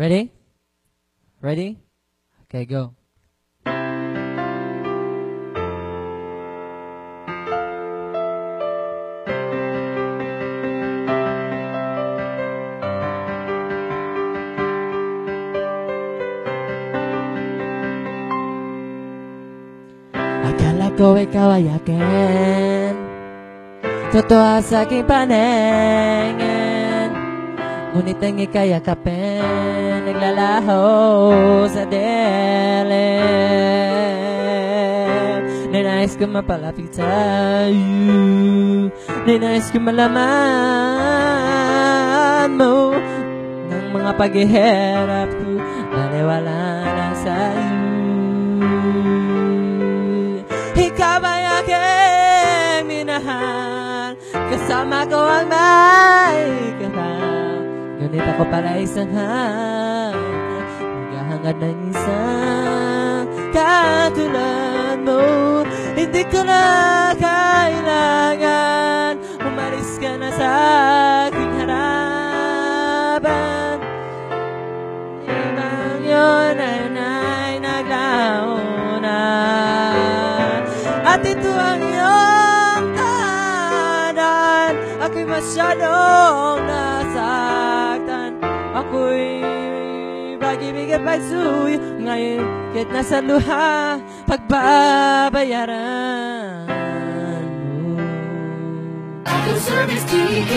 Ready? Ready? Okay, go. Akala ko ikaw ay akin Ngunit ang ika'y akapin Naglalaho sa dilim Ninais ko mapalapit sa'yo Ninais ko malaman mo. Ng mga paghihirap ko Naniwala na sa'yo ikaw ay aking minahal Kasama ko ang may kapal Ngunit ako pala isang hangad Naghahangad ng isang katulad mo. Hindi ko na kailangan Umalis ka na sa aking harapan. Ibang yun ay na'y naglaunan At ito ang iyong tahanan Ako'y masyadong nasaktan Ako'y pag-ibig at pagsuyo Ngayon kahit nasa luha Pagbabayaran mo. Service TV,